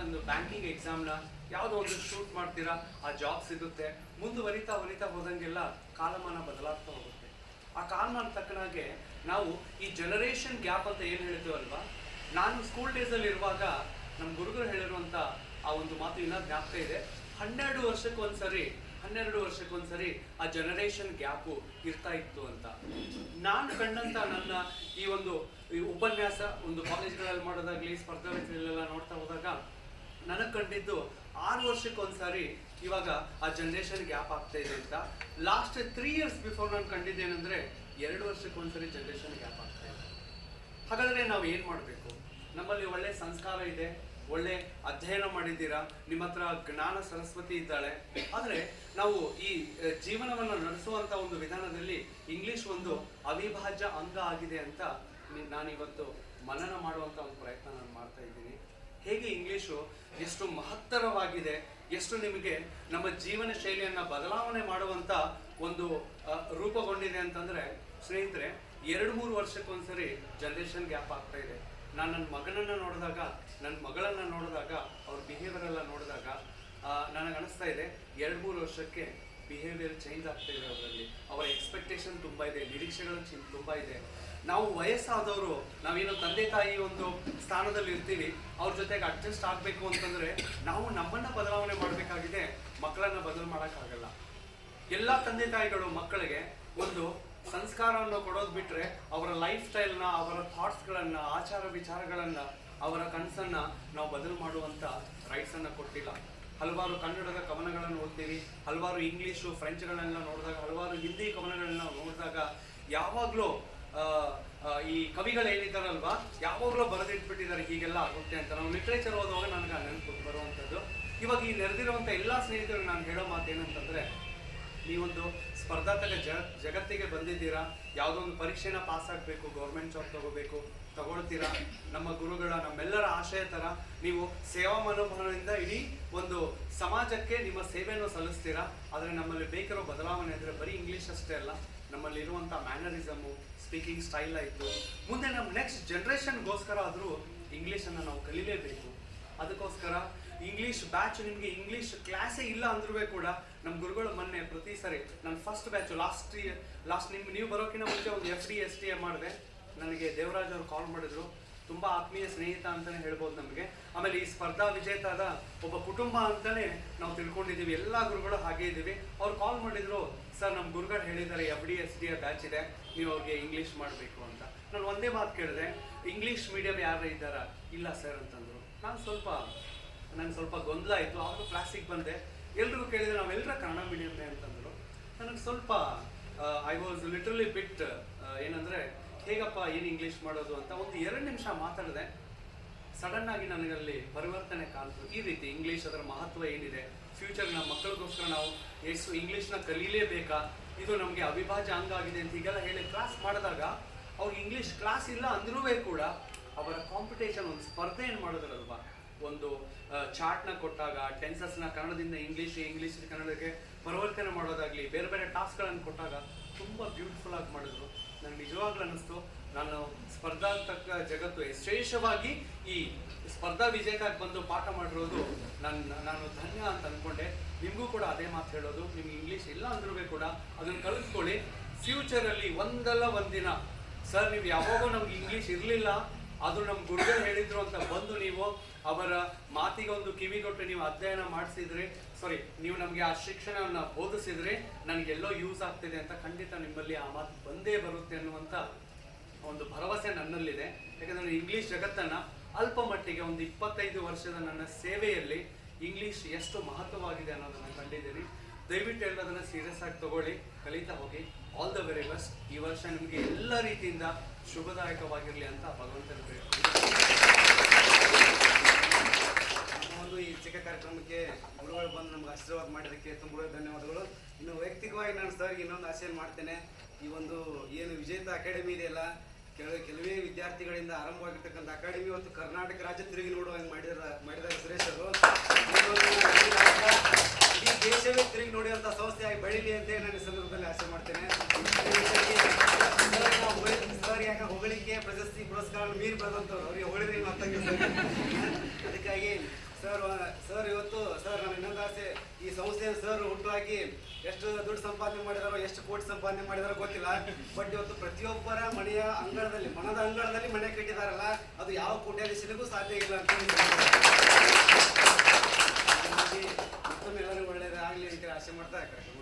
ಒಂದು ಬ್ಯಾಂಕಿಂಗ್ ಎಕ್ಸಾಮ್ನ ಯಾವುದೋ ಒಂದು ಶೂಟ್ ಮಾಡ್ತೀರಾ, ಆ ಜಾಬ್ ಸಿಗುತ್ತೆ. ಮುಂದುವರಿತಾ ವರಿತಾ ಹೋದಂಗೆಲ್ಲ ಕಾಲಮಾನ ಬದಲಾಗ್ತಾ ಹೋಗುತ್ತೆ. ಆ ಕಾಲಮಾನ ತಕ್ಕನಾಗೆ ನಾವು ಈ ಜನರೇಷನ್ ಗ್ಯಾಪ್ ಅಂತ ಏನು ಹೇಳ್ತೀವಲ್ವಾ? ನಾನು ಸ್ಕೂಲ್ ಡೇಸಲ್ಲಿ ಇರುವಾಗ ನಮ್ಮ ಗುರುಗಳು ಹೇಳಿರುವಂಥ ಆ ಒಂದು ಮಾತು ಇನ್ನೂ ಜ್ಞಾಪಕ ಇದೆ. ಹನ್ನೆರಡು ವರ್ಷಕ್ಕೊಂದ್ಸರಿ ಹನ್ನೆರಡು ವರ್ಷಕ್ಕೊಂದ್ಸರಿ ಆ ಜನರೇಷನ್ ಗ್ಯಾಪು ಇರ್ತಾ ಇತ್ತು ಅಂತ. ನಾನು ಕಂಡಂತ ನನ್ನ ಈ ಒಂದು ಉಪನ್ಯಾಸ ಒಂದು ಕಾಲೇಜ್ಗಳಲ್ಲಿ ಮಾಡೋದಾಗ್ಲಿ ಸ್ಪರ್ಧಾಗಳೆಲ್ಲ ನೋಡ್ತಾ ಹೋದಾಗ ನನಗೆ ಕಂಡಿದ್ದು ಆರು ವರ್ಷಕ್ಕೊಂದ್ಸಾರಿ ಇವಾಗ ಆ ಜನರೇಷನ್ ಗ್ಯಾಪ್ ಆಗ್ತಾ ಇದೆ ಅಂತ. ಲಾಸ್ಟ್ ತ್ರೀ ಇಯರ್ಸ್ ಬಿಫೋರ್ ನಾನು ಕಂಡಿದ್ದೇನೆಂದ್ರೆ ಎರಡು ವರ್ಷಕ್ಕೊಂದ್ಸರಿ ಜನರೇಷನ್ ಗ್ಯಾಪ್ ಆಗ್ತಾ ಇದೆ. ಹಾಗಾದ್ರೆ ನಾವು ಏನು ಮಾಡಬೇಕು? ನಮ್ಮಲ್ಲಿ ಒಳ್ಳೆ ಸಂಸ್ಕಾರ ಇದೆ. ಒಳ್ಳೆ ಅಧ್ಯಯನ ಮಾಡಿದ್ದೀರಾ? ನಿಮ್ಮ ಹತ್ರ ಜ್ಞಾನ ಸರಸ್ವತಿ ಇದ್ದಾಳೆ. ಆದರೆ ನಾವು ಈ ಜೀವನವನ್ನು ನಡೆಸುವಂತ ಒಂದು ವಿಧಾನದಲ್ಲಿ ಇಂಗ್ಲಿಷ್ ಒಂದು ಅವಿಭಾಜ್ಯ ಅಂಗ ಆಗಿದೆ ಅಂತ ನಾನು ಇವತ್ತು ಮನನ ಮಾಡುವಂತ ಒಂದು ಪ್ರಯತ್ನ ನಾನು ಮಾಡ್ತಾ ಇದ್ದೀನಿ. ಹೇಗೆ ಇಂಗ್ಲಿಷು ಎಷ್ಟು ಮಹತ್ತರವಾಗಿದೆ, ಎಷ್ಟು ನಿಮಗೆ ನಮ್ಮ ಜೀವನ ಶೈಲಿಯನ್ನು ಬದಲಾವಣೆ ಮಾಡುವಂತ ಒಂದು ರೂಪುಗೊಂಡಿದೆ ಅಂತಂದ್ರೆ, ಸ್ನೇಹಿತರೆ, ಎರಡು ಮೂರು ವರ್ಷಕ್ಕೊಂದ್ಸರಿ ಜನರೇಷನ್ ಗ್ಯಾಪ್ ಆಗ್ತಾ ಇದೆ. ನಾನು ನನ್ನ ಮಗನನ್ನು ನೋಡಿದಾಗ ನನ್ನ ಮಗಳನ್ನು ನೋಡಿದಾಗ, ಅವ್ರ ಬಿಹೇವಿಯರ್ ಎಲ್ಲ ನೋಡಿದಾಗ ನನಗೆ ಅನಿಸ್ತಾ ಇದೆ, ಎರಡು ಮೂರು ವರ್ಷಕ್ಕೆ ಬಿಹೇವಿಯರ್ ಚೇಂಜ್ ಆಗ್ತಾ ಇದೆ ಅವರಲ್ಲಿ. ಅವರ ಎಕ್ಸ್ಪೆಕ್ಟೇಷನ್ ತುಂಬ ಇದೆ, ನಿರೀಕ್ಷೆಗಳು ತುಂಬಾ ಇದೆ. ನಾವು ವಯಸ್ಸಾದವರು ನಾವೇನೋ ತಂದೆ ತಾಯಿ ಒಂದು ಸ್ಥಾನದಲ್ಲಿ ಇರ್ತೀವಿ, ಅವ್ರ ಜೊತೆಗೆ ಅಡ್ಜಸ್ಟ್ ಆಗಬೇಕು ಅಂತಂದರೆ ನಾವು ನಮ್ಮನ್ನು ಬದಲಾವಣೆ ಮಾಡಬೇಕಾಗಿದೆ ಮಕ್ಕಳನ್ನು ಬದಲು ಮಾಡೋಕ್ಕಾಗಲ್ಲ. ಎಲ್ಲ ತಂದೆ ತಾಯಿಗಳು ಮಕ್ಕಳಿಗೆ ಒಂದು ಸಂಸ್ಕಾರವನ್ನು ಕೊಡೋದು ಬಿಟ್ರೆ ಅವರ ಲೈಫ್ ಸ್ಟೈಲ್ನ ಅವರ ಥಾಟ್ಸ್ಗಳನ್ನು ಆಚಾರ ವಿಚಾರಗಳನ್ನು, ಅವರ ಕನಸನ್ನು ನಾವು ಬದಲು ಮಾಡುವಂತ ರೈಟ್ಸ್ ಅನ್ನ ಕೊಟ್ಟಿಲ್ಲ. ಹಲವಾರು ಕನ್ನಡದ ಕವನಗಳನ್ನು ಓದ್ತೀವಿ ಹಲವಾರು ಇಂಗ್ಲೀಷು ಫ್ರೆಂಚ್ಗಳನ್ನೆಲ್ಲ ನೋಡಿದಾಗ, ಹಲವಾರು ಹಿಂದಿ ಕವನಗಳನ್ನ ನೋಡಿದಾಗ ಯಾವಾಗಲೂ ಈ ಕವಿಗಳು ಏನಿದ್ದಾರಲ್ವಾ, ಯಾವಾಗಲೂ ಬರೆದಿಟ್ಬಿಟ್ಟಿದ್ದಾರೆ, ಹೀಗೆಲ್ಲ ಆಗುತ್ತೆ ಅಂತ. ನಾವು ಲಿಟ್ರೇಚರ್ ಓದುವಾಗ ನನಗೆ ನೆನಪು ಬರುವಂಥದ್ದು. ಇವಾಗ ಈ ನೆರೆದಿರುವಂಥ ಎಲ್ಲ ಸ್ನೇಹಿತರು ನಾನು ಹೇಳೋ ಮಾತು ಈ ನೀವೊಂದು ಸ್ಪರ್ಧಾತ್ಮಕ ಜ, ಜಗತ್ತಿಗೆ ಬಂದಿದ್ದೀರಾ? ಯಾವುದೋ ಒಂದು ಪರೀಕ್ಷೆನ ಪಾಸ್ ಆಗಬೇಕು ಗೌರ್ಮೆಂಟ್ ಜಾಬ್ ತಗೋಬೇಕು, ತಗೊಳ್ತೀರಾ? ನಮ್ಮ ಗುರುಗಳ, ನಮ್ಮೆಲ್ಲರ ಆಶಯ ಥರ ನೀವು ಸೇವಾ ಮನೋಭಾವದಿಂದ ಇಡೀ ಒಂದು ಸಮಾಜಕ್ಕೆ ನಿಮ್ಮ ಸೇವೆಯನ್ನು ಸಲ್ಲಿಸ್ತೀರಾ? ಆದರೆ ನಮ್ಮಲ್ಲಿ ಬೇಕಿರೋ ಬದಲಾವಣೆ ಅಂದರೆ ಬರೀ ಇಂಗ್ಲೀಷ್ ಅಷ್ಟೇ ಅಲ್ಲ, ನಮ್ಮಲ್ಲಿ ಇರುವಂಥ ಮ್ಯಾನರಿಸಮು ಸ್ಪೀಕಿಂಗ್ ಸ್ಟೈಲ್ ಆಯಿತು. ಮುಂದೆ ನಮ್ಮ ನೆಕ್ಸ್ಟ್ ಜನ್ರೇಷನ್ಗೋಸ್ಕರ ಆದರೂ ಇಂಗ್ಲೀಷನ್ನು ನಾವು ಕಲಿಲೇಬೇಕು. ಅದಕ್ಕೋಸ್ಕರ ಇಂಗ್ಲಿಷ್ ಬ್ಯಾಚ್ ನಿಮಗೆ ಇಂಗ್ಲೀಷ್ ಕ್ಲಾಸೇ ಇಲ್ಲ ಅಂದ್ರೂ ಕೂಡ ನಮ್ಮ ಗುರುಗಳು ಮೊನ್ನೆ ಪ್ರತಿ ಸರಿ ನನ್ನ first batch last year last ನಿಮ್ಗೆ ನೀವು ಬರೋಕಿನ ಮುಂಚೆ ಒಂದು F D S T A ಮಾಡಿದೆ. ನನಗೆ ದೇವರಾಜ್ ಅವರು ಕಾಲ್ ಮಾಡಿದ್ರು. ತುಂಬಾ ಆತ್ಮೀಯ ಸ್ನೇಹಿತ ಅಂತಾನೆ ಹೇಳ್ಬೋದು ನಮಗೆ. ಆಮೇಲೆ ಈ ಸ್ಪರ್ಧಾ ವಿಜೇತಾದ ಒಬ್ಬ ಕುಟುಂಬ ಅಂತಲೇ ನಾವು ತಿಳ್ಕೊಂಡಿದ್ದೀವಿ ಎಲ್ಲ ಗುರುಗಳು ಹಾಗೆ ಇದ್ದೀವಿ. ಅವ್ರು ಕಾಲ್ ಮಾಡಿದ್ರು, ಸರ್ ನಮ್ಮ ಗುರುಗಳು ಹೇಳಿದ್ದಾರೆ F D S D batch ಇದೆ. ನೀವು ಅವ್ರಿಗೆ ಇಂಗ್ಲೀಷ್ ಮಾಡಬೇಕು ಅಂತ. ನಾನು ಒಂದೇ ಮಾತು ಕೇಳಿದೆ ಇಂಗ್ಲೀಷ್ ಮೀಡಿಯಂ ಯಾರು ಇದ್ದಾರಾ? ಇಲ್ಲ ಸರ್ ಅಂತಂದ್ರು. ನಾನು ಸ್ವಲ್ಪ ನನಗೆ ಸ್ವಲ್ಪ ಗೊಂದಲ ಆಯಿತು, ಆವಾಗ ಕ್ಲಾಸಿಗೆ ಬಂದೆ. ಎಲ್ರಿಗೂ ಕೇಳಿದ್ರೆ ನಾವೆಲ್ಲರ ಕನ್ನಡ ಮೀಡಿಯಮ್ಮೇ ಅಂತಂದರು. ನನಗೆ ಸ್ವಲ್ಪ ಐ ವಾಸ್ ಲಿಟ್ರಲಿ ಬಿಟ್ ಏನಂದರೆ, ಹೇಗಪ್ಪ, ಏನು ಇಂಗ್ಲೀಷ್ ಮಾಡೋದು ಅಂತ ಒಂದು ಎರಡು ನಿಮಿಷ ಮಾತಾಡಿದೆ. ಸಡನ್ ಆಗಿ ನನಗಲ್ಲಿ ಪರಿವರ್ತನೆ ಕಾಣ್ತು. ಈ ರೀತಿ ಇಂಗ್ಲೀಷ್ ಅದರ ಮಹತ್ವ ಏನಿದೆ? ಫ್ಯೂಚರ್ ನಮ್ಮ ಮಕ್ಕಳಿಗೋಸ್ಕರ ನಾವು ಎಷ್ಟು ಇಂಗ್ಲೀಷ್ನ ಕಲೀಲೇಬೇಕಾ? ಇದು ನಮಗೆ ಅವಿಭಾಜ್ಯ ಅಂಗ ಆಗಿದೆ ಅಂತ ಹೀಗೆಲ್ಲ ಹೇಳಿ ಕ್ಲಾಸ್ ಮಾಡಿದಾಗ, ಅವ್ರಿಗೆ ಇಂಗ್ಲೀಷ್ ಕ್ಲಾಸ್ ಇಲ್ಲ ಅಂದ್ರೂ ಕೂಡ ಅವರ ಕಾಂಪಿಟೇಷನ್ ಒಂದು ಸ್ಪರ್ಧೆ ಏನು ಮಾಡಿದ್ರಲ್ವಾ? ಒಂದು ಚಾರ್ಟ್ನ ಕೊಟ್ಟಾಗ ಟೆನ್ಸಸ್ನ ಕನ್ನಡದಿಂದ ಇಂಗ್ಲೀಷ್ ಇಂಗ್ಲೀಷ್ ಕನ್ನಡಕ್ಕೆ ಪರಿವರ್ತನೆ ಮಾಡೋದಾಗ್ಲಿ, ಬೇರೆ ಬೇರೆ ಟಾಸ್ಕ್ಗಳನ್ನು ಕೊಟ್ಟಾಗ ತುಂಬ ಬ್ಯೂಟಿಫುಲ್ ಆಗಿ ಮಾಡಿದ್ರು. ನನಗೆ ನಿಜವಾಗ್ಲೂ ಅನ್ನಿಸ್ತು. ನಾನು ಸ್ಪರ್ಧಾತ್ಮಕ ಜಗತ್ತು ವಿಶೇಷವಾಗಿ ಈ ಸ್ಪರ್ಧಾ ವಿಜೇತಾಗಿ ಬಂದು ಪಾಠ ಮಾಡಿರೋದು ನನ್ನ ನಾನು ಧನ್ಯ ಅಂತ ಅಂದ್ಕೊಂಡೆ ನಿಮಗೂ ಕೂಡ ಅದೇ ಮಾತು ಹೇಳೋದು. ನಿಮ್ಗೆ ಇಂಗ್ಲೀಷ್ ಇಲ್ಲ ಅಂದ್ರೂ ಕೂಡ ಅದನ್ನು ಕಲಿಸ್ಕೊಳ್ಳಿ ಫ್ಯೂಚರಲ್ಲಿ ಒಂದಲ್ಲ ಒಂದಿನ. ಸರ್ ನೀವು ಯಾವಾಗೋ ನಮ್ಗೆ ಇಂಗ್ಲೀಷ್ ಇರಲಿಲ್ಲ. ಅದು ನಮ್ಮ ಗುರುಗಳು ಹೇಳಿದ್ರು ಅಂತ ಬಂದು ನೀವು ಅವರ ಮಾತಿಗೆ ಒಂದು ಕಿವಿಗೊಟ್ಟು ನೀವು ಅಧ್ಯಯನ ಮಾಡಿಸಿದ್ರೆ ಸಾರಿ ನೀವು ನಮಗೆ ಆ ಶಿಕ್ಷಣವನ್ನು ಬೋಧಿಸಿದ್ರೆ ನನಗೆಲ್ಲೋ ಯೂಸ್ ಆಗ್ತಿದೆ ಅಂತ ಖಂಡಿತ ನಿಮ್ಮಲ್ಲಿ ಆ ಮಾತು ಬಂದೇ ಬರುತ್ತೆ ಅನ್ನುವಂಥ ಒಂದು ಭರವಸೆ ನನ್ನಲ್ಲಿದೆ. ಯಾಕಂದ್ರೆ ಇಂಗ್ಲಿಷ್ ಜಗತ್ತನ್ನ ಅಲ್ಪ ಮಟ್ಟಿಗೆ ಒಂದು ಇಪ್ಪತ್ತೈದು ವರ್ಷದ ನನ್ನ ಸೇವೆಯಲ್ಲಿ ಇಂಗ್ಲಿಷ್ ಎಷ್ಟು ಮಹತ್ವವಾಗಿದೆ ಅನ್ನೋದನ್ನ ಕಂಡಿದ್ದೀನಿ. ದಯವಿಟ್ಟು ಎಲ್ಲದನ್ನ ಸೀರಿಯಸ್ ಆಗಿ ತಗೊಳ್ಳಿ. ಕಲಿತಾ ಹೋಗಿ. ಆಲ್ ದ ವೆರಿ ಬೆಸ್ಟ್ ಈ ವರ್ಷ ನಿಮಗೆ ಎಲ್ಲ ರೀತಿಯಿಂದ ಶುಭದಾಯಕವಾಗಿರಲಿ ಅಂತ ಭಗವಂತನ ಬೇಡ್ಕೊಳ್ತೀನಿ. ಒಂದು ಈ ಚಿಕ್ಕ ಕಾರ್ಯಕ್ರಮಕ್ಕೆ ಗುರುಗಳು ಬಂದು ನಮ್ಗೆ ಆಶೀರ್ವಾದ ಮಾಡಿದ್ದಕ್ಕೆ ತುಂಬ ಧನ್ಯವಾದಗಳು. ಇನ್ನು ವೈಯಕ್ತಿಕವಾಗಿ ನಾನು ಸರ್ಗೆ ಇನ್ನೊಂದು ಆಸೆಯನ್ನು ಮಾಡ್ತೇನೆ. ಈ ಒಂದು ಏನು ವಿಜೇತ ಅಕಾಡೆಮಿ ಇದೆಯಲ್ಲ, ಕೆಲ, ಕೆಲವೇ ವಿದ್ಯಾರ್ಥಿಗಳಿಂದ ಆರಂಭವಾಗಿರ್ತಕ್ಕಂಥ ಅಕಾಡೆಮಿ ಇವತ್ತು ಕರ್ನಾಟಕ ರಾಜ್ಯ ತಿರುಗಿ ನೋಡುವ ಹಂಗೆ ಮಾಡಿದ ಮಾಡಿದ್ದಾರೆ ಸುರೇಶ್ ಅವರು. ಒಂದು ಇಡೀ ದೇಶವೇ ತಿರುಗಿ ನೋಡುವಂಥ ಸಂಸ್ಥೆಯಾಗಿ ಬೆಳೀಲಿ ಅಂತ ನನ್ನ ಸಂದರ್ಭದಲ್ಲಿ ಆಸೆ ಮಾಡ್ತೇನೆ. ಯಾಕೆ ಹೊಗಳಿಕೆ ಪ್ರಶಸ್ತಿ ಪುರಸ್ಕಾರ ಮೀರಿ ಬರೆದಂಥವ್ರು ಅವ್ರಿಗೆ ಹೊಗಳಿದ್ರೆ ಅದಕ್ಕಾಗಿ ಸರ್ ಸರ್ ಇವತ್ತು, ಸರ್, ನಾನು ಇನ್ನೊಂದು ಆಸೆ, ಈ ಸಂಸ್ಥೆಯ ಸರ್ ಹುಟ್ಟುಹಾಕಿ ಎಷ್ಟು ದುಡ್ಡು ಸಂಪಾದನೆ ಮಾಡಿದಾರೋ, ಎಷ್ಟು ಕೋಟಿ ಸಂಪಾದನೆ ಮಾಡಿದಾರೋ ಗೊತ್ತಿಲ್ಲ. ಬಟ್ ಇವತ್ತು ಪ್ರತಿಯೊಬ್ಬರ ಮನೆಯ ಅಂಗಳದಲ್ಲಿ, ಮನದ ಅಂಗಳದಲ್ಲಿ ಮನೆ ಕಟ್ಟಿದಾರಲ್ಲ, ಅದು ಯಾವ ಕುಟುಂಬ ಸಾಧ್ಯ ಇಲ್ಲ ಅಂತ ಮತ್ತೊಮ್ಮೆ ಎಲ್ಲರಿಗೂ ಒಳ್ಳೆಯದಾಗಲಿ ಅಂತ ಆಸೆ ಮಾಡ್ತಾ ಕಾರ್ಯಕ್ರಮ